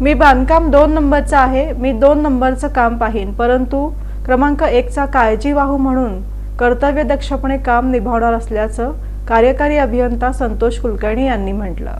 मी बांधकाम दोन नंबरचं आहे मी दोन नंबरचं काम पाहीन. परंतु क्रमांक एकचा काळजीवाहू म्हणून कर्तव्यदक्षपणे काम निभावणार असल्याचं कार्यकारी अभियंता संतोष कुलकर्णी यांनी म्हटलं.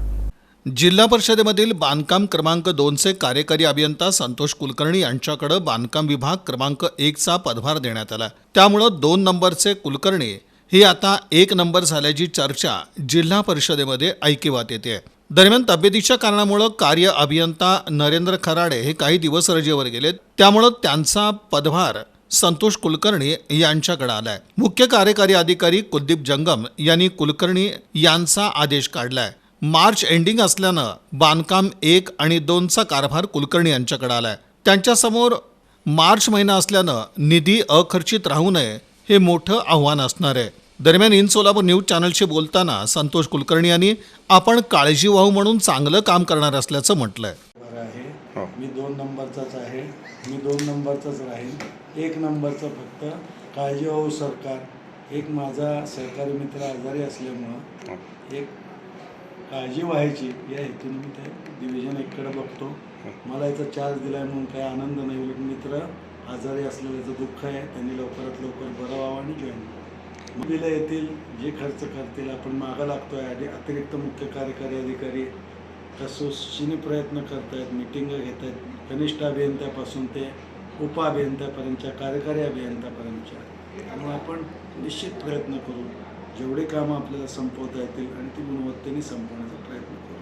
जिल्हा परिषदेमधील बांधकाम क्रमांक दोनचे कार्यकारी अभियंता संतोष कुलकर्णी यांच्याकडे बांधकाम विभाग क्रमांक एकचा पदभार देण्यात आला. त्यामुळं दोन नंबरचे कुलकर्णी ही आता एक नंबर झाल्याची चर्चा जिल्हा परिषदेमध्ये ऐकिवात येते. दरम्यान तब्येतीच्या कारणामुळं कार्य अभियंता नरेंद्र खराडे हे काही दिवस रजेवर गेलेत. त्यामुळं त्यांचा पदभार संतोष कुलकर्णी यांच्याकडे आलाय. मुख्य कार्यकारी अधिकारी कुलदीप जंगम यांनी कुलकर्णी यांचा आदेश काढलाय. मार्च एंडिंग असल्यानं बांधकाम एक आणि दोनचा कारभार कुलकर्णी यांच्याकडे आलाय. त्यांच्यासमोर मार्च महिना असल्यानं निधी अखर्चित राहू नये हे मोठं आव्हान असणार आहे. दरम्यान इन सोलापूर न्यूज चॅनलशी बोलताना संतोष कुलकर्णी यांनी आपण काळजीवाहू म्हणून चांगलं काम करणार असल्याचं म्हटलंय. बरं आहे. मी दोन नंबरचाच आहे. मी दोन नंबरचाच राहील एक नंबरचं फक्त काळजीवाहू सरकार. एक माझा सहकारी मित्र आजारी असल्यामुळं एक काळजी व्हायची या हेतून मी ते डिव्हिजन एककडे बघतो. मला याचा चार्ज दिला म्हणून काही आनंद नाही. मित्र आजारी असलेल्याचं दुःख आहे. त्यांनी लवकरात लवकर मुलीला येतील जे खर्च करतील आपण मागं लागतोय आणि अतिरिक्त मुख्य कार्यकारी अधिकारी कसोशीने प्रयत्न करत आहेत मिटिंग घेत आहेत कनिष्ठ अभियंत्यापासून ते उप अभियंत्यापर्यंतच्या कार्यकारी अभियंत्यापर्यंतच्या. त्यामुळे आपण निश्चित प्रयत्न करू. जेवढे कामं आपल्याला संपवता येतील आणि ती गुणवत्तेने संपवण्याचा प्रयत्न करू.